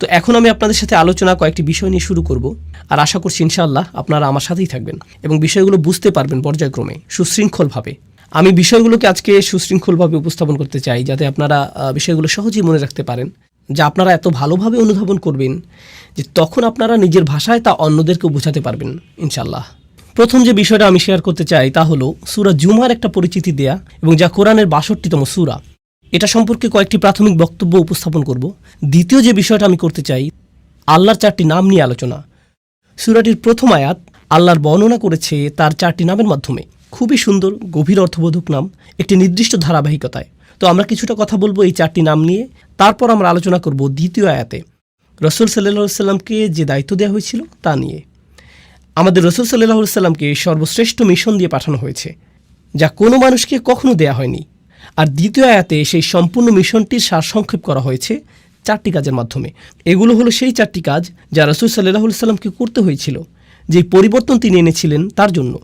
তো এখন আমি আপনাদের সাথে আলোচনা কয়েকটি বিষয় নিয়ে শুরু করব, আর আশা করছি ইনশাআল্লাহ আপনারা আমার সাথেই থাকবেন এবং বিষয়গুলো বুঝতে পারবেন পর্যায়ক্রমে সুশৃঙ্খলভাবে। আমি বিষয়গুলোকে আজকে সুশৃঙ্খলভাবে উপস্থাপন করতে চাই, যাতে আপনারা বিষয়গুলো সহজেই মনে রাখতে পারেন যা আপনারা এত ভালোভাবে অনুধাবন করবেন যে তখন আপনারা নিজের ভাষায় তা অন্যদেরকেও বোঝাতে পারবেন ইনশাল্লাহ প্রথম যে বিষয়টা আমি শেয়ার করতে চাই তা হলো, সুরা জুমার একটা পরিচিতি দেয়া এবং যা কোরআনের বাষট্টিতম সুরা। এটা সম্পর্কে কয়েকটি প্রাথমিক বক্তব্য উপস্থাপন করব। দ্বিতীয় যে বিষয়টা আমি করতে চাই, আল্লাহর চারটি নাম নিয়ে আলোচনা। সুরাটির প্রথম আয়াত, আল্লাহর বর্ণনা করেছে তার চারটি নামের মাধ্যমে। খুবই সুন্দর, গভীর অর্থবোধক নাম, একটি নির্দিষ্ট ধারাবাহিকতায়। তো আমরা কিছুটা কথা বলব এই চারটি নাম নিয়ে। তারপর আমরা আলোচনা করব দ্বিতীয় আয়াতে। রসুল সাল্লাহ সাল্লামকে যে দায়িত্ব দেওয়া হয়েছিল তা নিয়ে। আমাদের রসুল সাল্লাহ সাল্লামকে সর্বশ্রেষ্ঠ মিশন দিয়ে পাঠানো হয়েছে, যা কোনো মানুষকে কখনো দেয়া হয়নি। আর দ্বিতীয় আয়াতে সেই সম্পূর্ণ মিশনটির সারসংক্ষেপ করা হয়েছে চারটি কাজের মাধ্যমে। এগুলো হলো সেই চারটি কাজ যা রসুল সাল্লাহ সাল্লামকে করতে হয়েছিল, যে পরিবর্তন তিনি এনেছিলেন তার জন্য।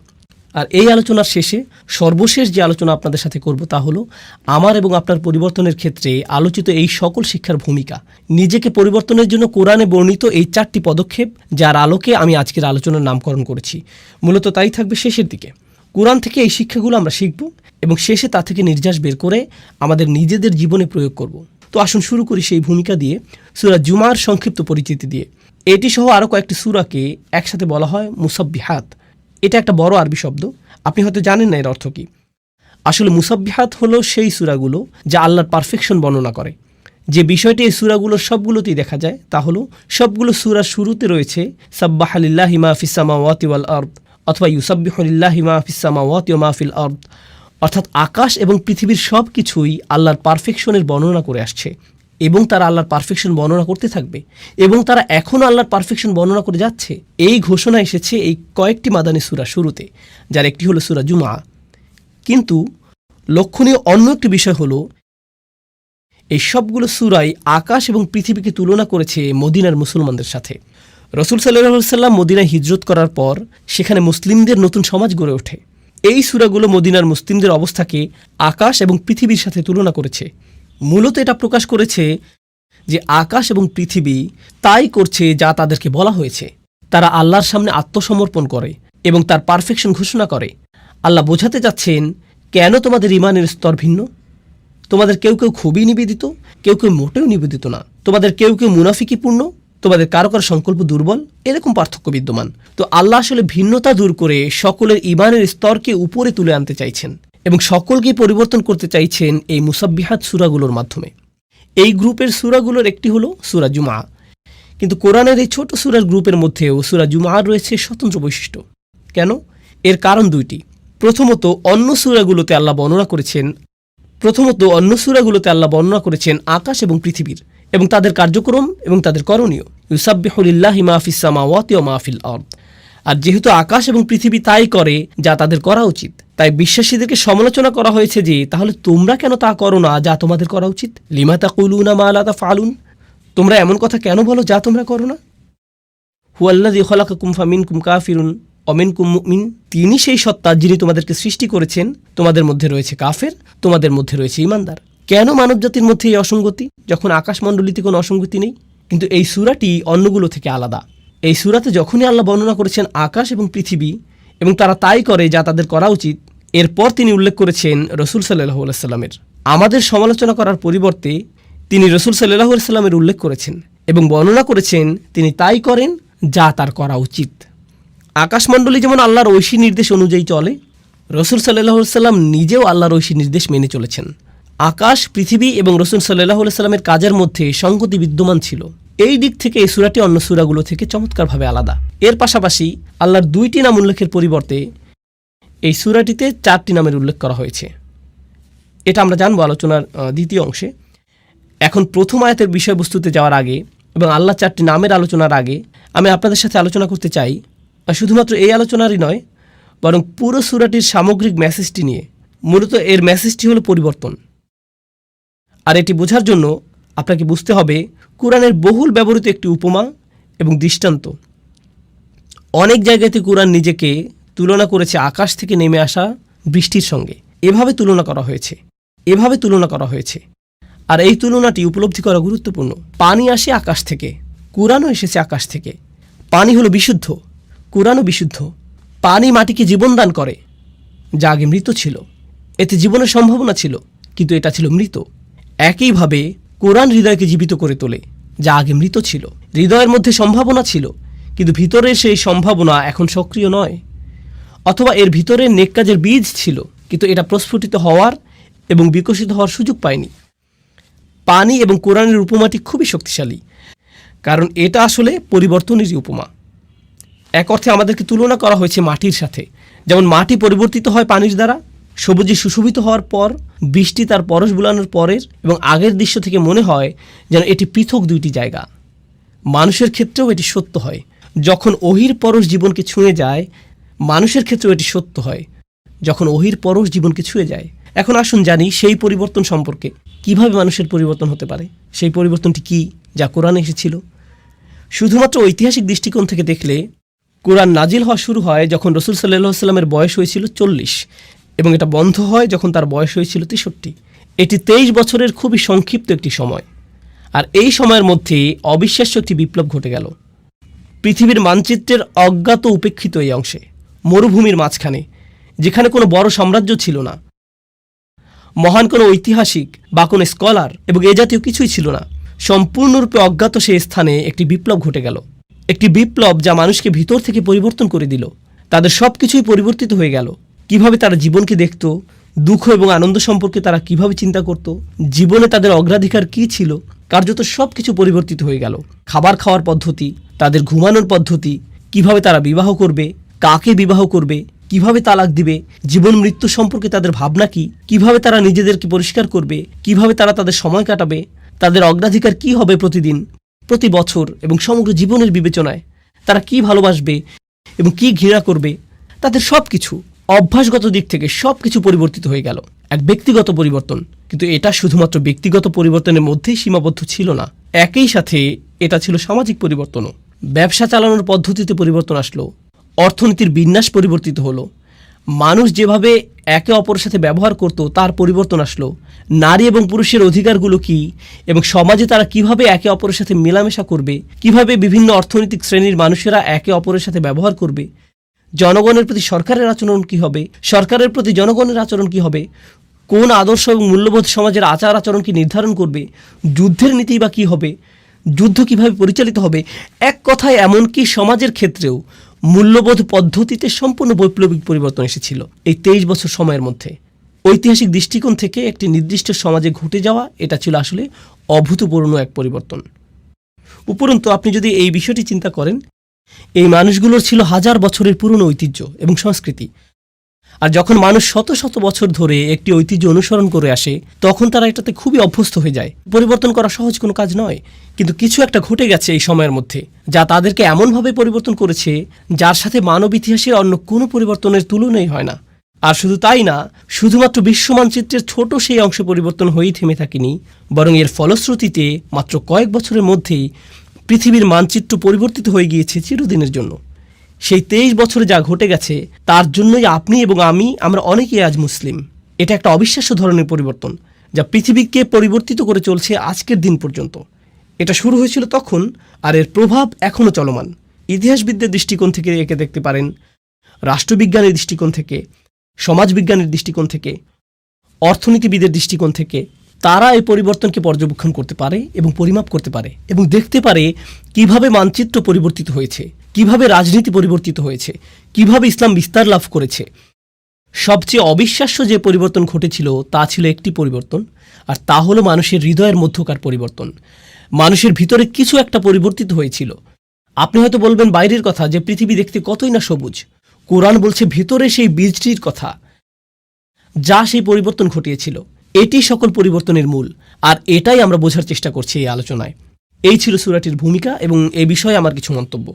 আর এই আলোচনার শেষে সর্বশেষ যে আলোচনা আপনাদের সাথে করব তা হলো, আমার এবং আপনার পরিবর্তনের ক্ষেত্রে আলোচিত এই সকল শিক্ষার ভূমিকা। নিজেকে পরিবর্তনের জন্য কোরআনে বর্ণিত এই চারটি পদক্ষেপ, যার আলোকে আমি আজকের আলোচনার নামকরণ করেছি। মূলত তাই থাকবে শেষের দিকে। কোরআন থেকে এই শিক্ষাগুলো আমরা শিখব এবং শেষে তা থেকে নির্যাস বের করে আমাদের নিজেদের জীবনে প্রয়োগ করব। তো আসুন শুরু করি সেই ভূমিকা দিয়ে, সুরা জুমার সংক্ষিপ্ত পরিচিতি দিয়ে। এটি সহ আরও কয়েকটি সুরাকে একসাথে বলা হয় মুসাব্বিহাত। এটা একটা বড় আরবি শব্দ। আপনি হয়তো জানেন না এর অর্থ কী। আসলে মুসাব্বিহাত হলো সেই সুরাগুলো যা আল্লাহর পারফেকশন বর্ণনা করে। যে বিষয়টি এই সুরাগুলোর সবগুলোতেই দেখা যায় তা হলো, সবগুলো সুরার শুরুতে রয়েছে সাব্বাহ আলিল্লাহ ফিসামা ওয়াতিওয়াল আর্দ। অথবা ইউসাব্বিহলিল্লাহ মাহফিল অর্থাৎ আকাশ এবং পৃথিবীর সব কিছুই আল্লাহর পারফেকশনের বর্ণনা করে আসছে এবং তারা আল্লাহর পারফেকশন বর্ণনা করতে থাকবে এবং তারা এখনও আল্লাহর পারফেকশন বর্ণনা করে যাচ্ছে। এই ঘোষণা এসেছে এই কয়েকটি মাদানী সুরা শুরুতে, যার একটি হলো সুরা জুমা কিন্তু লক্ষণীয় অন্য একটি বিষয় হলো, এই সবগুলো সুরাই আকাশ এবং পৃথিবীকে তুলনা করেছে মদিনার মুসলমানদের সাথে। রসুল সাল্লাহ সাল্লাম মদিনায় হিজরত করার পর সেখানে মুসলিমদের নতুন সমাজ গড়ে ওঠে। এই সুরাগুলো মদিনার মুসলিমদের অবস্থাকে আকাশ এবং পৃথিবীর সাথে তুলনা করেছে। মূলত এটা প্রকাশ করেছে যে আকাশ এবং পৃথিবী তাই করছে যা তাদেরকে বলা হয়েছে। তারা আল্লাহর সামনে আত্মসমর্পণ করে এবং তার পারফেকশন ঘোষণা করে। আল্লাহ বোঝাতে যাচ্ছেন কেন তোমাদের ইমানের স্তর ভিন্ন? তোমাদের কেউ কেউ খুবই নিবেদিত, কেউ কেউ মোটেও নিবেদিত না। তোমাদের কেউ কেউ মুনাফিকিপূর্ণ তোমাদের কারও কারও সংকল্প দুর্বল, এরকম পার্থক্য বিদ্যমান। তো আল্লাহ আসলে ভিন্নতা দূর করে সকলের ইমানের স্তরকে উপরে তুলে আনতে চাইছেন এবং সকলকেই পরিবর্তন করতে চাইছেন এই মুসাব্বিহাত সুরাগুলোর মাধ্যমে। এই গ্রুপের সুরাগুলোর একটি হলো সুরা জুমা কিন্তু কোরআনের এই ছোট সুরার গ্রুপের মধ্যেও সুরা জুমার রয়েছে স্বতন্ত্র বৈশিষ্ট্য। কেন? এর কারণ দুইটি। প্রথমত, অন্য সুরাগুলোতে আল্লাহ বর্ণনা করেছেন প্রথমত, অন্য সুরাগুলোতে আল্লাহ বর্ণনা করেছেন আকাশ এবং পৃথিবীর। এবং তাদের কার্যক্রম এবং তাদের করণীয়। ইউসাব্বিহুলিল্লাহ মাহফিসামা ওয়াতি ও মাহফিল আর্দ। আর যেহেতু আকাশ এবং পৃথিবী তাই করে, যা তাদের করা উচিত, তাই বিশ্বাসীদেরকে সমালোচনা করা হয়েছে যে, তাহলে তোমরা কেন তা করো না, যা তোমাদের করা উচিত? লিমা তা কুলুনা মা আলাদা ফালুন তোমরা এমন কথা কেন বলো, যা তোমরা করো না? হুয়াল্লাদি খলাকা কুমফা মিন কুম কাফিরুন অমিন কুম মিন তিনি সেই সত্তা যিনি তোমাদেরকে সৃষ্টি করেছেন, তোমাদের মধ্যে রয়েছে কাফের, তোমাদের মধ্যে রয়েছে ইমানদার। কেন মানবজাতির মধ্যে এই অসঙ্গতি? যখন আকাশমণ্ডলীতে কোনো অসঙ্গতি নেই? কিন্তু এই সুরাটি অন্যগুলো থেকে আলাদা। এই সুরাতে যখনই আল্লাহ বর্ণনা করেছেন আকাশ এবং পৃথিবী, এবং তারা তাই করে যা তাদের করা উচিত, এরপর তিনি উল্লেখ করেছেন রসুল সাল্লাহ সাল্লামের। আমাদের সমালোচনা করার পরিবর্তে তিনি রসুল সাল্লাহ সাল্লামের উল্লেখ করেছেন, এবং বর্ণনা করেছেন তিনি তাই করেন যা তার করা উচিত। আকাশমণ্ডলী যেমন আল্লাহর ঐশী নির্দেশ অনুযায়ী চলে, রসুল সাল্লাহ সাল্লাম নিজেও আল্লাহর ঐশী নির্দেশ মেনে চলেছেন। আকাশ, পৃথিবী এবং রসুল সাল্লাহ সাল্লামের কাজের মধ্যে সংগতি বিদ্যমান ছিল। এই দিক থেকে এই সুরাটি অন্য সুরাগুলো থেকে চমৎকারভাবে আলাদা। এর পাশাপাশি আল্লাহর দুইটি নাম উল্লেখের পরিবর্তে এই সুরাটিতে চারটি নামের উল্লেখ করা হয়েছে। এটা আমরা জানব আলোচনার দ্বিতীয় অংশে। এখন প্রথম আয়াতের বিষয়বস্তুতে যাওয়ার আগে এবং আল্লাহ চারটি নামের আলোচনার আগে আমি আপনাদের সাথে আলোচনা করতে চাই। শুধুমাত্র এই আলোচনারই নয়, বরং পুরো সুরাটির সামগ্রিক মেসেজটি নিয়ে। মূলত এর মেসেজটি হলো পরিবর্তন। আর এটি বোঝার জন্য আপনাকে বুঝতে হবে কোরআনের বহুল ব্যবহৃত একটি উপমা এবং দৃষ্টান্ত। অনেক জায়গাতে কোরআন নিজেকে তুলনা করেছে আকাশ থেকে নেমে আসা বৃষ্টির সঙ্গে। এভাবে তুলনা করা হয়েছে। এভাবে তুলনা করা হয়েছে। আর এই তুলনাটি উপলব্ধি করা গুরুত্বপূর্ণ। পানি আসে আকাশ থেকে, কোরআনও এসেছে আকাশ থেকে। পানি হলো বিশুদ্ধ, কোরআনও বিশুদ্ধ। পানি মাটিকে জীবন দান করে, যা আগে মৃত ছিল। এতে জীবনের সম্ভাবনা ছিল, কিন্তু এটা ছিল মৃত। একইভাবে কোরআন হৃদয়কে জীবিত করে তোলে, যা আগে মৃত ছিল। হৃদয়ের মধ্যে সম্ভাবনা ছিল, কিন্তু ভিতরের সেই সম্ভাবনা এখন সক্রিয় নয়। অথবা এর ভিতরে নেক কাজের বীজ ছিল, কিন্তু এটা প্রস্ফুটিত হওয়ার এবং বিকশিত হওয়ার সুযোগ পায়নি। পানি এবং কোরআনের উপমাটি খুবই শক্তিশালী, কারণ এটা আসলে পরিবর্তনেরই উপমা। এক অর্থে আমাদেরকে তুলনা করা হয়েছে মাটির সাথে। যেমন মাটি পরিবর্তিত হয় পানির দ্বারা সবুজে সুশোভিত হওয়ার পর, বৃষ্টি তার পরশ বুলানোর পরের এবং আগের দৃশ্য থেকে মনে হয় যেন এটি পৃথক দুইটি জায়গা। মানুষের ক্ষেত্রেও এটি সত্য হয়। যখন অহির পরশ জীবনকে ছুঁয়ে যায়, মানুষের ক্ষেত্রেও এটি সত্য হয়। যখন অহির পরশ জীবনকে ছুঁয়ে যায়, এখন আসুন জানি সেই পরিবর্তন সম্পর্কে। কীভাবে মানুষের পরিবর্তন হতে পারে? সেই পরিবর্তনটি কি যা কোরআনে এসেছিল? শুধুমাত্র ঐতিহাসিক দৃষ্টিকোণ থেকে দেখলে, কোরআন নাজিল হওয়া শুরু হয় যখন রসুল সাল্লাহ সাল্লামের বয়স হয়েছিল চল্লিশ। এবং এটা বন্ধ হয় যখন তার বয়স হয়েছিল তেষট্টি। এটি তেইশ বছরের খুবই সংক্ষিপ্ত একটি সময়। আর এই সময়ের মধ্যে অবিশ্বাস্য একটি বিপ্লব ঘটে গেল। পৃথিবীর মানচিত্রের অজ্ঞাত উপেক্ষিত এই অংশে, মরুভূমির মাঝখানে, যেখানে কোনো বড় সাম্রাজ্য ছিল না। মহান কোনো ঐতিহাসিক বা কোনো স্কলার এবং এ জাতীয় কিছুই ছিল না। সম্পূর্ণরূপে অজ্ঞাত সেই স্থানে একটি বিপ্লব ঘটে গেল। একটি বিপ্লব যা মানুষকে ভিতর থেকে পরিবর্তন করে দিল। তাদের সব কিছুই পরিবর্তিত হয়ে গেল। কীভাবে তারা জীবনকে দেখত, দুঃখ এবং আনন্দ সম্পর্কে তারা কীভাবে চিন্তা করত, জীবনে তাদের অগ্রাধিকার কি ছিল, কার্যত সব কিছু পরিবর্তিত হয়ে গেল। খাবার খাওয়ার পদ্ধতি, তাদের ঘুমানোর পদ্ধতি, কীভাবে তারা বিবাহ করবে, কাকে বিবাহ করবে, কীভাবে তালাক দিবে, জীবন মৃত্যু সম্পর্কে তাদের ভাবনা কি, কীভাবে তারা নিজেদেরকে পরিষ্কার করবে, কীভাবে তারা তাদের সময় কাটাবে, তাদের অগ্রাধিকার কি হবে প্রতিদিন, প্রতি বছর এবং সমগ্র জীবনের বিবেচনায় তারা কি ভালোবাসবে এবং কি ঘৃণা করবে, তাদের সব কিছু অভ্যাসগত দিক থেকে সব কিছু পরিবর্তিত হয়ে গেল। এক ব্যক্তিগত পরিবর্তন। কিন্তু এটা শুধুমাত্র ব্যক্তিগত পরিবর্তনের মধ্যেই সীমাবদ্ধ ছিল না। একই সাথে এটা ছিল সামাজিক পরিবর্তনও। ব্যবসা চালানোর পদ্ধতিতে পরিবর্তন আসলো। অর্থনীতির বিন্যাস পরিবর্তিত হলো। মানুষ যেভাবে একে অপরের সাথে ব্যবহার করত, তার পরিবর্তন আসলো। নারী এবং পুরুষের অধিকারগুলো কি এবং সমাজে তারা কীভাবে একে অপরের সাথে মেলামেশা করবে, কীভাবে বিভিন্ন অর্থনৈতিক শ্রেণির মানুষেরা একে অপরের সাথে ব্যবহার করবে জনগণের প্রতি সরকারের আচরণ কি হবে? সরকারের প্রতি জনগণের আচরণ কি হবে? কোন আদর্শ এবং মূল্যবোধ সমাজের আচার আচরণকে নির্ধারণ করবে? যুদ্ধের নীতি বা কী হবে? যুদ্ধ কীভাবে পরিচালিত হবে? এক কথায় এমনকি সমাজের ক্ষেত্রেও মূল্যবোধ পদ্ধতিতে সম্পূর্ণ বৈপ্লবিক পরিবর্তন এসেছিল এই তেইশ বছর সময়ের মধ্যে। ঐতিহাসিক দৃষ্টিকোণ থেকে একটি নির্দিষ্ট সমাজে ঘটে যাওয়া এটা ছিল আসলে অভূতপূর্ণ এক পরিবর্তন। উপরন্তু আপনি যদি এই বিষয়টি চিন্তা করেন এই মানুষগুলোর ছিল হাজার বছরের পুরনো ঐতিহ্য এবং সংস্কৃতি। আর যখন মানুষ শত শত বছর ধরে একটি ঐতিহ্য অনুসরণ করে আসে, তখন তারা এটাতে খুবই অভ্যস্ত হয়ে যায়। পরিবর্তন করা সহজ কোনো কাজ নয়, কিন্তু কিছু একটা ঘটে গেছে এই সময়ের মধ্যে, যা তাদেরকে এমনভাবে পরিবর্তন করেছে, যার সাথে মানব ইতিহাসের অন্য কোনো পরিবর্তনের তুলনাই হয় না। আর শুধু তাই না, শুধুমাত্র বিশ্ব মানচিত্রের ছোট সেই অংশ পরিবর্তন হয়েই থেমে থাকেনি, বরং এর ফলশ্রুতিতে মাত্র কয়েক বছরের মধ্যেই পৃথিবীর মানচিত্র পরিবর্তিত হয়ে গিয়েছে চিরদিনের জন্য। সেই তেইশ বছরে যা ঘটে গেছে, তার জন্যই আপনি এবং আমি, আমরা অনেকেই আজ মুসলিম। এটা একটা অবিশ্বাস্য ধরনের পরিবর্তন, যা পৃথিবীকে পরিবর্তিত করে চলছে আজকের দিন পর্যন্ত। এটা শুরু হয়েছিল তখন, আর এর প্রভাব এখনও চলমান। ইতিহাসবিদদের দৃষ্টিকোণ থেকে একে দেখতে পারেন, রাষ্ট্রবিজ্ঞানের দৃষ্টিকোণ থেকে, সমাজবিজ্ঞানের দৃষ্টিকোণ থেকে, অর্থনীতিবিদের দৃষ্টিকোণ থেকে তারা এই পরিবর্তনকে পর্যবেক্ষণ করতে পারে এবং পরিমাপ করতে পারে এবং দেখতে পারে কীভাবে মানচিত্র পরিবর্তিত হয়েছে, কীভাবে রাজনীতি পরিবর্তিত হয়েছে, কীভাবে ইসলাম বিস্তার লাভ করেছে। সবচেয়ে অবিশ্বাস্য যে পরিবর্তন ঘটেছিল তা ছিল একটি পরিবর্তন, আর তা হলো মানুষের হৃদয়ের মধ্যকার পরিবর্তন। মানুষের ভিতরে কিছু একটা পরিবর্তিত হয়েছিল। আপনি হয়তো বলবেন বাইরের কথা যে পৃথিবী দেখতে কতই না সবুজ। কোরআন বলছে ভিতরে সেই বীজটির কথা। যা সেই পরিবর্তন ঘটিয়েছিল। এটি সকল পরিবর্তনের মূল, আর এটাই আমরা বোঝার চেষ্টা করছি এই আলোচনায়। এই ছিল সুরাটির ভূমিকা এবং এ বিষয়ে আমার কিছু মন্তব্য।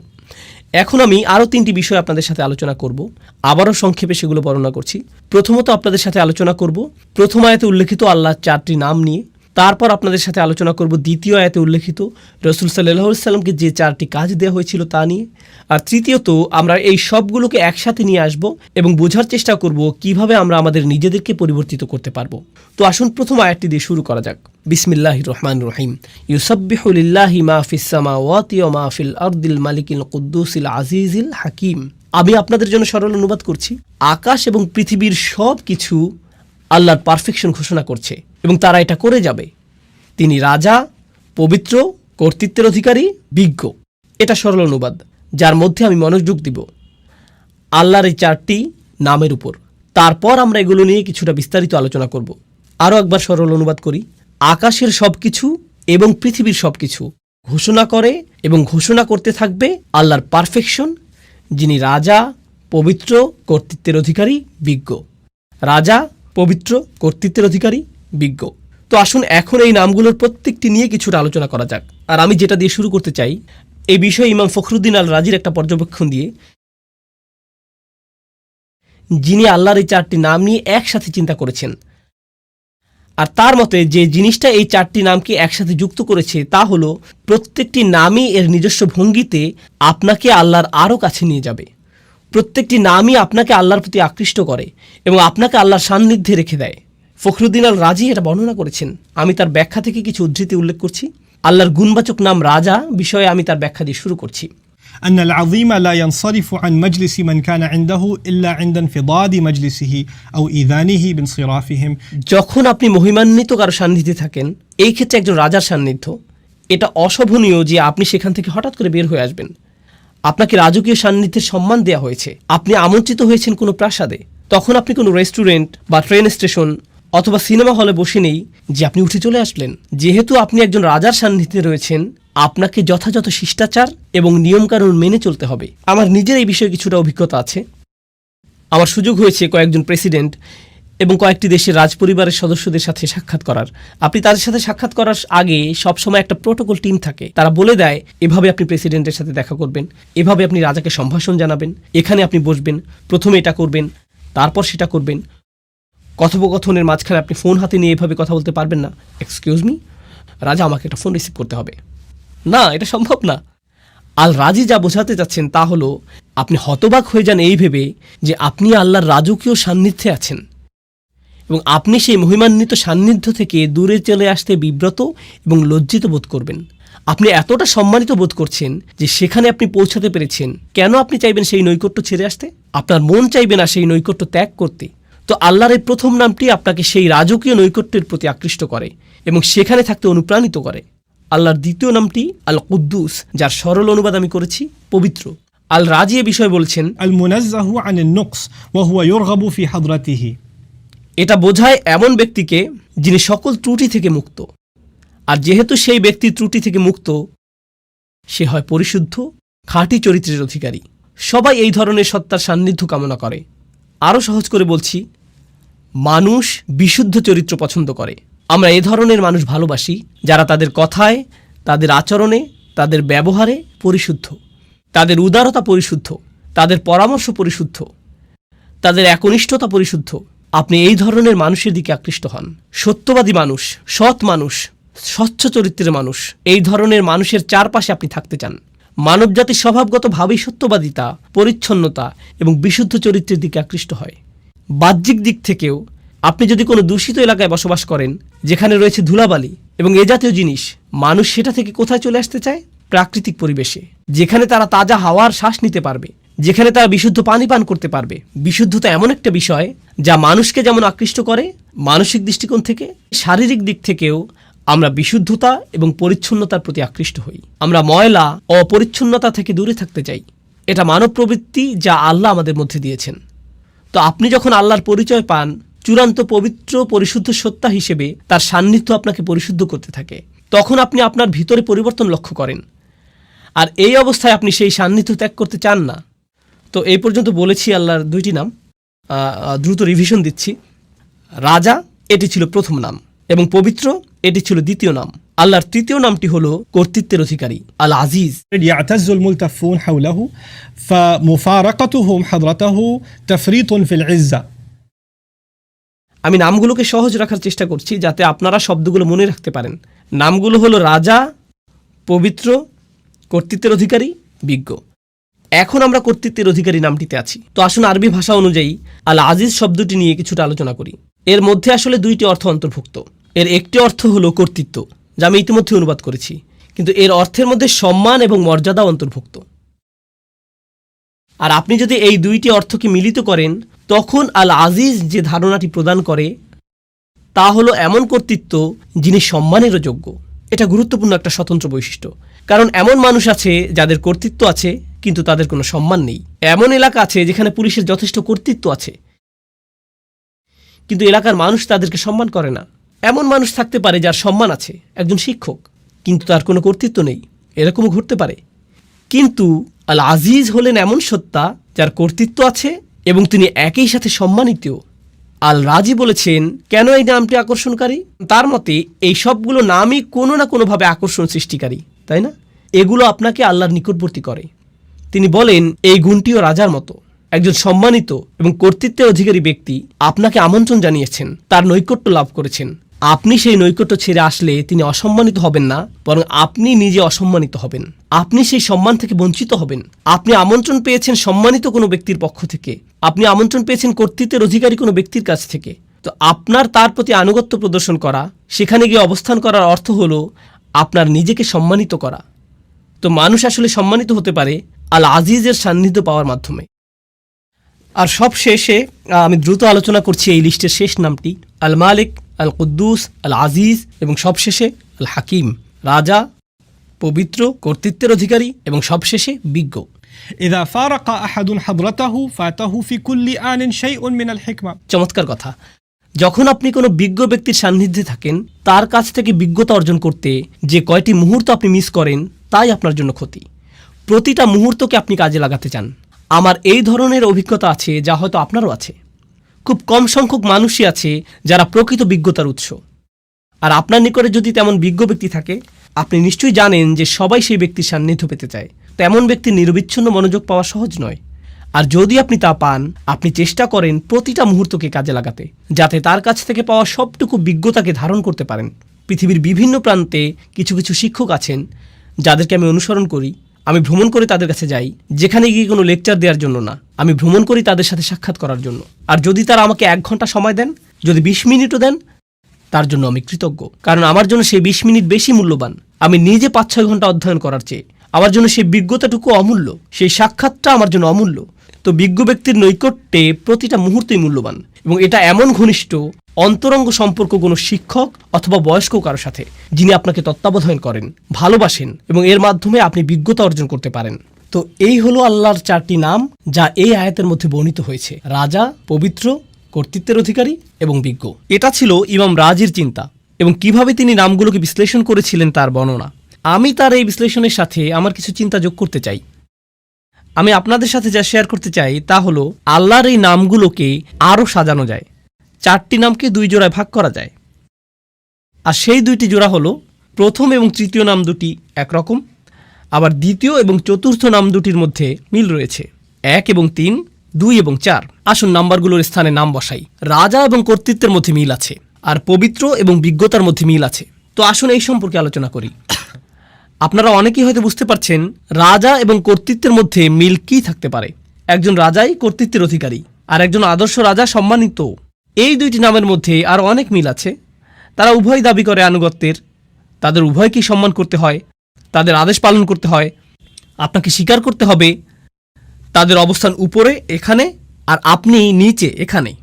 এখন আমি আরও তিনটি বিষয় আপনাদের সাথে আলোচনা করব। আবারও সংক্ষেপে সেগুলো বর্ণনা করছি। প্রথমত আপনাদের সাথে আলোচনা করব। প্রথম আয়াতে উল্লেখিত আল্লাহ চারটি নাম নিয়ে। তারপর আপনাদের সাথে আলোচনা করব দ্বিতীয় আয়াতে উল্লেখিত। রসুল সাল্লাহ সাল্লামকে যে চারটি কাজ দেওয়া হয়েছিল তা নিয়ে। আর তৃতীয়ত, আমরা এই সবগুলোকে একসাথে নিয়ে আসব এবং বোঝার চেষ্টা করব কীভাবে আমরা আমাদের নিজেদেরকে পরিবর্তিত করতে পারব। তো আসুন প্রথম আয়াতটি দিয়ে শুরু করা যাক। বিসমিল্লাহ রহমান রহিম। ইউসাব্বিহুলিল্লাহি মাহফিস সামাওয়াতি ওয়া মাহফিল আরদিল মালিকিল কুদ্দুসিল আজিজিল হাকিম। আমি আপনাদের জন্য সরল অনুবাদ করছি। আকাশ এবং পৃথিবীর সব কিছু আল্লাহর পারফেকশন ঘোষণা করছে। এবং তারা এটা করে যাবে। তিনি রাজা, পবিত্র, কর্তৃত্বের অধিকারী, বিজ্ঞ। এটা সরল অনুবাদ, যার মধ্যে আমি মনোযোগ দিব। আল্লাহর এই চারটি নামের উপর। তারপর আমরা এগুলো নিয়ে কিছুটা বিস্তারিত আলোচনা করব। আরও একবার সরল অনুবাদ করি। আকাশের সব কিছু এবং পৃথিবীর সব কিছু ঘোষণা করে এবং ঘোষণা করতে থাকবে আল্লাহর পারফেকশন যিনি রাজা, পবিত্র, কর্তৃত্বের অধিকারী, বিজ্ঞ। রাজা, পবিত্র, কর্তৃত্বের অধিকারী বিজ্ঞ। তো আসুন এখন এই নামগুলোর প্রত্যেকটি নিয়ে কিছুটা আলোচনা করা যাক। আর আমি যেটা দিয়ে শুরু করতে চাই, এই বিষয়ে ইমাম ফখরুদ্দিন আল রাজির একটা পর্যবেক্ষণ দিয়ে, যিনি আল্লাহর এই চারটি নাম নিয়ে একসাথে চিন্তা করেছেন। আর তার মতে যে জিনিসটা এই চারটি নামকে একসাথে যুক্ত করেছে তা হলো, প্রত্যেকটি নামই এর নিজস্ব ভঙ্গিতে আপনাকে আল্লাহর আরও কাছে নিয়ে যাবে। প্রত্যেকটি নামই আপনাকে আল্লাহর প্রতি আকৃষ্ট করে এবং আপনাকে আল্লাহর সান্নিধ্যে রেখে দেয়। ফখরুদ্দিন আল রাজি এটা বর্ণনা করেছেন আমি তার ব্যাখ্যা থেকে কিছু উদ্ধৃতি উল্লেখ করছি আল্লাহর গুণবাচক নাম রাজা বিষয়ে আমি তার ব্যাখ্যা দিয়ে শুরু করছি أن العظيم لا ينصرف عن مجلس من كان عنده إلا عند انفضاد مجلسه أو إذانه بانصرافهم যখন আপনি মহিমান্বিত কারো সান্নিধ্যে থাকেন এই ক্ষেত্রে একজন রাজার সান্নিধ্য এটা অশোভনীয় যে আপনি সেখান থেকে হঠাৎ করে বের হয়ে আসবেন আপনাকে রাজকীয় সান্নিধ্যের সম্মান দেওয়া হয়েছে আপনি আমন্ত্রিত হয়েছেন কোনো প্রাসাদে তখন আপনি কোনো রেস্টুরেন্ট বা ট্রেন স্টেশন অথবা সিনেমা হলে বসে নেই যে আপনি উঠে চলে আসলেন। যেহেতু আপনি একজন রাজার সান্নিধ্যে রয়েছেন, আপনাকে যথাযথ শিষ্টাচার এবং নিয়মকানুন মেনে চলতে হবে। আমার নিজের এই বিষয়ে কিছুটা অভিজ্ঞতা আছে। আমার সুযোগ হয়েছে কয়েকজন প্রেসিডেন্ট এবং কয়েকটি দেশের রাজপরিবারের সদস্যদের সাথে সাক্ষাৎ করার। আপনি তাদের সাথে সাক্ষাৎ করার আগে সবসময় একটা প্রোটোকল টিম থাকে। তারা বলে দেয়, এভাবে আপনি প্রেসিডেন্টের সাথে দেখা করবেন। এভাবে আপনি রাজাকে সম্ভাষণ জানাবেন। এখানে আপনি বসবেন। প্রথমে এটা করবেন, তারপর সেটা করবেন। কথোপকথনের মাঝখানে আপনি ফোন হাতে নিয়ে এভাবে কথা বলতে পারবেন না। এক্সকিউজ মি রাজা, আমাকে একটা ফোন রিসিভ করতে হবে। না, এটা সম্ভব না। আল রাজি যা বোঝাতে চাচ্ছেন তা হলো, আপনি হতবাক হয়ে যান এই ভেবে যে আপনি আল্লাহর রাজকীয় সান্নিধ্যে আছেন। এবং আপনি সেই মহিমান্বিত সান্নিধ্য থেকে দূরে চলে আসতে বিব্রত এবং লজ্জিত বোধ করবেন। আপনি এতটা সম্মানিত বোধ করছেন যে সেখানে আপনি পৌঁছাতে পেরেছেন। কেন আপনি চাইবেন সেই নৈকট্য ছেড়ে আসতে? আপনার মন চাইবে না সেই নৈকট্য ত্যাগ করতে। তো আল্লাহর এই প্রথম নামটি আপনাকে সেই রাজকীয় নৈকট্যের প্রতি আকৃষ্ট করে এবং সেখানে থাকতে অনুপ্রাণিত করে। আল্লাহর দ্বিতীয় নামটি আল কুদ্দুস যার সরল অনুবাদ আমি করেছি পবিত্র। আল রাজি এ বিষয়ে বলছেন আল মুনাজ্জাহু এটা বোঝায় এমন ব্যক্তিকে যিনি সকল ত্রুটি থেকে মুক্ত। আর যেহেতু সেই ব্যক্তি ত্রুটি থেকে মুক্ত সে হয় পরিশুদ্ধ খাঁটি চরিত্রের অধিকারী। সবাই এই ধরনের সত্তার সান্নিধ্য কামনা করে। আরও সহজ করে বলছি, মানুষ বিশুদ্ধ চরিত্র পছন্দ করে। আমরা এ ধরনের মানুষ ভালোবাসি যারা তাদের কথায়, তাদের আচরণে, তাদের ব্যবহারে পরিশুদ্ধ। তাদের উদারতা পরিশুদ্ধ, তাদের পরামর্শ পরিশুদ্ধ, তাদের একনিষ্ঠতা পরিশুদ্ধ। আপনি এই ধরনের মানুষের দিকে আকৃষ্ট হন। সত্যবাদী মানুষ, সৎ মানুষ, স্বচ্ছ চরিত্রের মানুষ, এই ধরনের মানুষের চারপাশে আপনি থাকতে চান। মানবজাতির স্বভাবগতভাবেই সত্যবাদিতা পরিচ্ছন্নতা এবং বিশুদ্ধ চরিত্রের দিকে আকৃষ্ট হয়। বাহ্যিক দিক থেকেও আপনি যদি কোনো দূষিত এলাকায় বসবাস করেন, যেখানে রয়েছে ধুলাবালি এবং এ জাতীয় জিনিস, মানুষ সেটা থেকে কোথায় চলে আসতে চায়? প্রাকৃতিক পরিবেশে, যেখানে তারা তাজা হাওয়ার শ্বাস নিতে পারবে, যেখানে তারা বিশুদ্ধ পানি পান করতে পারবে। বিশুদ্ধতা এমন একটা বিষয় যা মানুষকে যেমন আকৃষ্ট করে, মানসিক দৃষ্টিকোণ থেকে, শারীরিক দিক থেকেও আমরা বিশুদ্ধতা এবং পরিচ্ছন্নতার প্রতি আকৃষ্ট হই। আমরা ময়লা অপরিচ্ছন্নতা থেকে দূরে থাকতে চাই। এটা মানব প্রবৃত্তি যা আল্লাহ আমাদের মধ্যে দিয়েছেন। তো আপনি যখন আল্লাহর পরিচয় পান, চূড়ান্ত পবিত্র পরিশুদ্ধ সত্তা হিসেবে তার সান্নিধ্য আপনাকে পরিশুদ্ধ করতে থাকে। তখন আপনি আপনার ভিতরে পরিবর্তন লক্ষ্য করেন। আর এই অবস্থায় আপনি সেই সান্নিধ্য ত্যাগ করতে চান না। তো এই পর্যন্ত বলেছি আল্লাহর দুইটি নাম। দ্রুত রিভিশন দিচ্ছি। রাজা, এটি ছিল প্রথম নাম। এবং পবিত্র এটি ছিল দ্বিতীয় নাম আল্লাহর তৃতীয় নামটি হলো কর্তৃত্বের অধিকারী আল আজিজ يعتز الملتفون حوله فمفارقتهم حضرته تفريط في العزة আমি নামগুলোকে সহজ রাখার চেষ্টা করছি যাতে আপনারা শব্দগুলো মনে রাখতে পারেন নামগুলো হলো রাজা পবিত্র কর্তৃত্বের অধিকারী বিজ্ঞ এখন আমরা কর্তৃত্বের অধিকারী নামটিতে আছি তো আসুন আরবি ভাষা অনুযায়ী আল আজিজ শব্দটি নিয়ে কিছুটা আলোচনা করি এর মধ্যে আসলে দুইটি অর্থ অন্তর্ভুক্ত এর একটি অর্থ হলো কর্তৃত্ব, যা আমি ইতিমধ্যে অনুবাদ করেছি। কিন্তু এর অর্থের মধ্যে সম্মান এবং মর্যাদা অন্তর্ভুক্ত। আর আপনি যদি এই দুইটি অর্থকে মিলিত করেন, তখন আল আজিজ যে ধারণাটি প্রদান করে, তা হলো এমন কর্তৃত্ব যিনি সম্মানেরও যোগ্য। এটা গুরুত্বপূর্ণ একটা স্বতন্ত্র বৈশিষ্ট্য। কারণ এমন মানুষ আছে যাদের কর্তৃত্ব আছে, কিন্তু তাদের কোনো সম্মান নেই। এমন এলাকা আছে যেখানে পুলিশের যথেষ্ট কর্তৃত্ব আছে, কিন্তু এলাকার মানুষ তাদেরকে সম্মান করে না। এমন মানুষ থাকতে পারে যার সম্মান আছে, একজন শিক্ষক, কিন্তু তার কোনো কর্তৃত্ব নেই। এরকমও ঘটতে পারে। কিন্তু আল আজিজ হলেন এমন সত্তা যার কর্তৃত্ব আছে এবং তিনি একই সাথে সম্মানিত। আল রাজি বলেছেন, কেন এই নামটি আকর্ষণকারী? তার মতে, এই সবগুলো নামই কোনো না কোনোভাবে আকর্ষণ সৃষ্টিকারী, তাই না? এগুলো আপনাকে আল্লাহর নিকটবর্তী করে। তিনি বলেন, এই গুণটিও রাজার মতো। একজন সম্মানিত এবং কর্তৃত্বের অধিকারী ব্যক্তি আপনাকে আমন্ত্রণ জানিয়েছেন, তার নৈকট্য লাভ করেছেন। আপনি সেই নৈকট্য ছেড়ে আসলে তিনি অসম্মানিত হবেন না, বরং আপনি নিজে অসম্মানিত হবেন। আপনি সেই সম্মান থেকে বঞ্চিত হবেন। আপনি আমন্ত্রণ পেয়েছেন সম্মানিত কোনো ব্যক্তির পক্ষ থেকে। আপনি আমন্ত্রণ পেয়েছেন কর্তৃত্বের অধিকারী কোনো ব্যক্তির কাছ থেকে। তো আপনার তার প্রতি আনুগত্য প্রদর্শন করা, সেখানে গিয়ে অবস্থান করার অর্থ হলো আপনার নিজেকে সম্মানিত করা। তো মানুষ আসলে সম্মানিত হতে পারে আল আজিজের সান্নিধ্য পাওয়ার মাধ্যমে। আর সব শেষে আমি দ্রুত আলোচনা করছি এই লিস্টের শেষ নামটি, আল মালিক আল কুদ্দুস আল আজিজ এবং সবশেষে আল হাকিম রাজা পবিত্র কর্তৃত্বের অধিকারী এবং সবশেষে বিজ্ঞ إذا فارق أحد حضرته فاته في كل آن شيء من الحكمة চমৎকার কথা যখন আপনি কোনো বিজ্ঞ ব্যক্তির সান্নিধ্যে থাকেন তার কাছ থেকে বিজ্ঞতা অর্জন করতে যে কয়টি মুহূর্ত আপনি মিস করেন তাই আপনার জন্য ক্ষতি প্রতিটা মুহূর্তকে আপনি কাজে লাগাতে চান আমার এই ধরনের অভিজ্ঞতা আছে যা হয়তো আপনারও আছে খুব কম সংখ্যক মানুষই আছে যারা প্রকৃত বিজ্ঞতার উৎস। আর আপনার নিকটে যদি তেমন বিজ্ঞ ব্যক্তি থাকে, আপনি নিশ্চয়ই জানেন যে সবাই সেই ব্যক্তির সান্নিধ্য পেতে চায়। তেমন ব্যক্তির নিরবিচ্ছিন্ন মনোযোগ পাওয়া সহজ নয়। আর যদি আপনি তা পান, আপনি চেষ্টা করেন প্রতিটা মুহূর্তকে কাজে লাগাতে, যাতে তার কাছ থেকে পাওয়া সবটুকু বিজ্ঞতাকে ধারণ করতে পারেন। পৃথিবীর বিভিন্ন প্রান্তে কিছু কিছু শিক্ষক আছেন, যাদেরকে আমি অনুসরণ করি। আমি ভ্রমণ করে তাদের কাছে যাই, যেখানে গিয়ে কোনো লেকচার দেওয়ার জন্য না। আমি ভ্রমণ করি তাদের সাথে সাক্ষাৎ করার জন্য। আর যদি তারা আমাকে এক ঘণ্টা সময় দেন, যদি বিশ মিনিটও দেন, তার জন্য আমি কৃতজ্ঞ। কারণ আমার জন্য সেই বিশ মিনিট বেশি মূল্যবান। আমি নিজে পাঁচ ছয় ঘণ্টা অধ্যয়ন করার চেয়ে। আমার জন্য সেই বিজ্ঞতাটুকু অমূল্য। সেই সাক্ষাৎটা আমার জন্য অমূল্য। তো বিজ্ঞ ব্যক্তির নৈকট্যে প্রতিটা মুহূর্তই মূল্যবান। এবং এটা এমন ঘনিষ্ঠ অন্তরঙ্গ সম্পর্ক কোনো শিক্ষক অথবা বয়স্ক কারও সাথে, যিনি আপনাকে তত্ত্বাবধান করেন, ভালোবাসেন এবং এর মাধ্যমে আপনি বিজ্ঞতা অর্জন করতে পারেন। তো এই হলো আল্লাহর চারটি নাম, যা এই আয়াতের মধ্যে বর্ণিত হয়েছে। রাজা, পবিত্র, কর্তৃত্বের অধিকারী এবং বিজ্ঞ। এটা ছিল ইমাম রাজির চিন্তা এবং কীভাবে তিনি নামগুলোকে বিশ্লেষণ করেছিলেন তার বর্ণনা। আমি তার এই বিশ্লেষণের সাথে আমার কিছু চিন্তা যোগ করতে চাই। আমি আপনাদের সাথে যা শেয়ার করতে চাই তা হলো, আল্লাহর এই নামগুলোকে আরও সাজানো যায়। চারটি নামকে দুই জোড়ায় ভাগ করা যায়। আর সেই দুইটি জোড়া হলো, প্রথম এবং তৃতীয় নাম দুটি একরকম, আবার দ্বিতীয় এবং চতুর্থ নাম দুটির মধ্যে মিল রয়েছে, এক এবং তিন, দুই এবং চার। আসুন নাম্বারগুলোর স্থানে নাম বসাই। রাজা এবং কর্তৃত্বের মধ্যে মিল আছে, আর পবিত্র এবং বিজ্ঞতার মধ্যে মিল আছে। তো আসুন এই সম্পর্কে আলোচনা করি। আপনারা অনেকেই হয়তো বুঝতে পারছেন রাজা এবং কর্তৃত্বের মধ্যে মিল কি থাকতে পারে। একজন রাজাই কর্তৃত্বের অধিকারী, আর একজন আদর্শ রাজা সম্মানিত। এই দুইটি নামের মধ্যে আর অনেক মিল আছে। তারা উভয় দাবি করে আনুগত্যের। তাদের উভয়কেই সম্মান করতে হয়। তাদের আদেশ পালন করতে হয়। আপনাকে স্বীকার করতে হবে, তাদের অবস্থান উপরে, এখানে, আর আপনি নিচে, এখানে।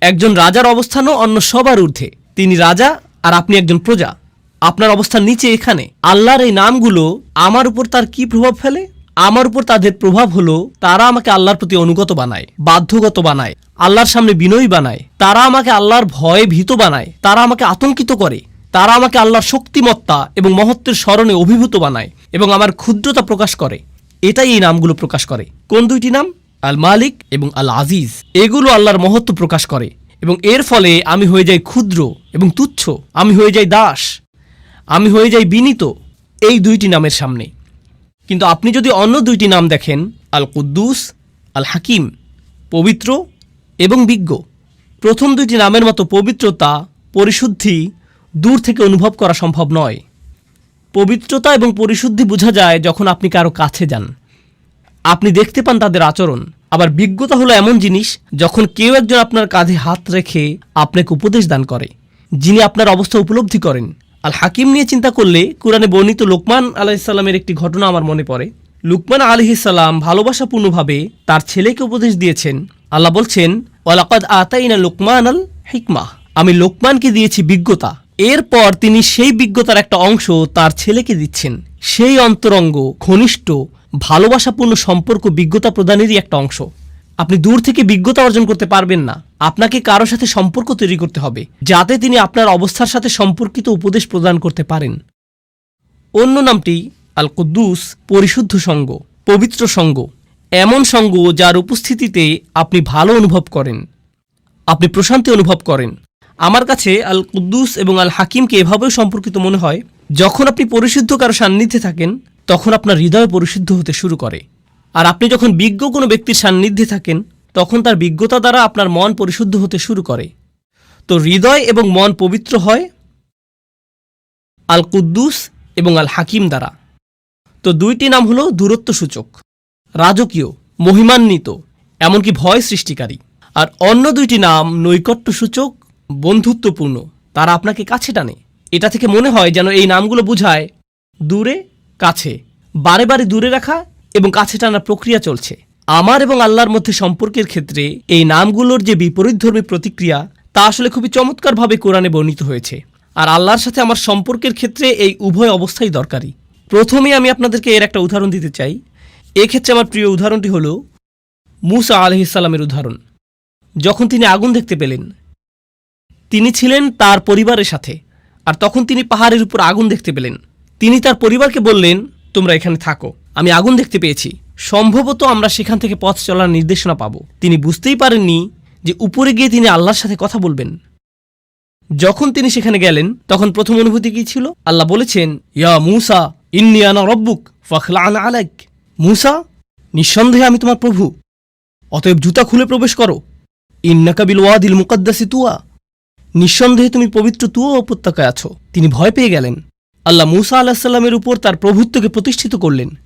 একজন রাজার অবস্থানও অন্য সবার ঊর্ধ্বে। তিনি রাজা, আর আপনি একজন প্রজা। আপনার অবস্থান নিচে, এখানে। আল্লাহর এই নামগুলো আমার উপর তার কি প্রভাব ফেলে? আমার উপর তাদের প্রভাব হলো, তারা আমাকে আল্লাহর প্রতি অনুগত বানায়, বাধ্যগত বানায়, আল্লাহর সামনে বিনয়ী বানায়, তারা আমাকে আল্লাহর ভয়ে ভীত বানায়, তারা আমাকে আতঙ্কিত করে, তারা আমাকে আল্লাহর শক্তিমত্তা এবং মহত্বের স্মরণে অভিভূত বানায় এবং আমার ক্ষুদ্রতা প্রকাশ করে। এটাই এই নামগুলো প্রকাশ করে। কোন দুইটি নাম? আল মালিক এবং আল আজিজ এগুলো আল্লাহর মহত্ব প্রকাশ করে এবং এর ফলে আমি হয়ে যাই ক্ষুদ্র এবং তুচ্ছ, আমি হয়ে যাই দাস, আমি হয়ে যাই বিনীত। এই দুইটি নামের সামনে। কিন্তু আপনি যদি অন্য দুইটি নাম দেখেন আল কুদ্দুস আল হাকিম পবিত্র এবং বিজ্ঞ, প্রথম দুইটি নামের মতো পবিত্রতা, পরিশুদ্ধি দূর থেকে অনুভব করা সম্ভব নয়। পবিত্রতা এবং পরিশুদ্ধি বোঝা যায় যখন আপনি কারও কাছে যান। আপনি দেখতে পান তাদের আচরণ। আবার বিজ্ঞতা হলো এমন জিনিস, যখন কেউ একজন আপনার কাঁধে হাত রেখে আপনাকে উপদেশ দান করে, যিনি আপনার অবস্থা উপলব্ধি করেন। আল হাকিম নিয়ে চিন্তা করলে কোরআনে বর্ণিত লোকমান আলাইসাল্লামের একটি ঘটনা আমার মনে পড়ে। লুকমান আলহিসাল্লাম ভালোবাসাপূর্ণভাবে তার ছেলেকে উপদেশ দিয়েছেন। আল্লাহ বলছেন, ওয়ালাকাদ আতাইনা লোকমান আল হিকমা আমি লোকমানকে দিয়েছি বিজ্ঞতা। এরপর তিনি সেই বিজ্ঞতার একটা অংশ তার ছেলেকে দিচ্ছেন। সেই অন্তরঙ্গ, ঘনিষ্ঠ, ভালোবাসাপূর্ণ সম্পর্ক বিজ্ঞতা প্রদানেরই একটা অংশ। আপনি দূর থেকে বিজ্ঞতা অর্জন করতে পারবেন না। আপনাকে কারও সাথে সম্পর্ক তৈরি করতে হবে, যাতে তিনি আপনার অবস্থার সাথে সম্পর্কিত উপদেশ প্রদান করতে পারেন। অন্য নামটি আল কুদ্দুস পরিশুদ্ধ সঙ্গ, পবিত্র সঙ্গ, এমন সঙ্গ যার উপস্থিতিতে আপনি ভালো অনুভব করেন। আপনি প্রশান্তি অনুভব করেন। আমার কাছে আল কুদ্দুস এবং আল হাকিমকে এভাবেও সম্পর্কিত মনে হয়, যখন আপনি পরিশুদ্ধ কারও সান্নিধ্যে থাকেন, তখন আপনার হৃদয় পরিশুদ্ধ হতে শুরু করে। আর আপনি যখন বিজ্ঞ কোনো ব্যক্তির সান্নিধ্যে থাকেন, তখন তার বিজ্ঞতা দ্বারা আপনার মন পরিশুদ্ধ হতে শুরু করে। তো হৃদয় এবং মন পবিত্র হয় আল কুদ্দুস এবং আল হাকিম দ্বারা। তো দুইটি নাম হলো দূরত্ব সূচক রাজকীয়, মহিমান্বিত, এমনকি ভয় সৃষ্টিকারী। আর অন্য দুইটি নাম নৈকট্য সূচক বন্ধুত্বপূর্ণ, তারা আপনাকে কাছে টানে। এটা থেকে মনে হয় যেন এই নামগুলো বোঝায় দূরে, কাছে, বারে বারে দূরে রাখা এবং কাছে টানার প্রক্রিয়া চলছে। আমার এবং আল্লাহর মধ্যে সম্পর্কের ক্ষেত্রে এই নামগুলোর যে বিপরীতধর্মী প্রতিক্রিয়া, তা আসলে খুবই চমৎকারভাবে কোরআনে বর্ণিত হয়েছে। আর আল্লাহর সাথে আমার সম্পর্কের ক্ষেত্রে এই উভয় অবস্থাই দরকারি। প্রথমে আমি আপনাদেরকে এর একটা উদাহরণ দিতে চাই। এক্ষেত্রে আমার প্রিয় উদাহরণটি হল মুসা আলহিসাল্লামের উদাহরণ। যখন তিনি আগুন দেখতে পেলেন, তিনি ছিলেন তার পরিবারের সাথে। আর তখন তিনি পাহাড়ের উপর আগুন দেখতে পেলেন। তিনি তার পরিবারকে বললেন, তোমরা এখানে থাকো। আমি আগুন দেখতে পেয়েছি। সম্ভবত আমরা সেখান থেকে পথ চলার নির্দেশনা পাব। তিনি বুঝতেই পারেননি যে উপরে গিয়ে তিনি আল্লাহর সাথে কথা বলবেন। যখন তিনি সেখানে গেলেন, তখন প্রথম অনুভূতি কি ছিল? আল্লাহ বলেছেন, ইয়া মুসা, ইন্নি আনা রব্বুক ফখলা আনা আলাইক। মুসা, নিঃসন্দেহে আমি তোমার প্রভু। অতএব জুতা খুলে প্রবেশ করো। ইন্নাকাবিল ওয়াদিল মুকদ্দাসি তুয়া। নিঃসন্দেহে তুমি পবিত্র তুয়া উপত্যকায় আছো। তিনি ভয় পেয়ে গেলেন। আল্লাহ মুসা আলাহিসাল্লামের উপর তার প্রভুত্বকে প্রতিষ্ঠিত করলেন।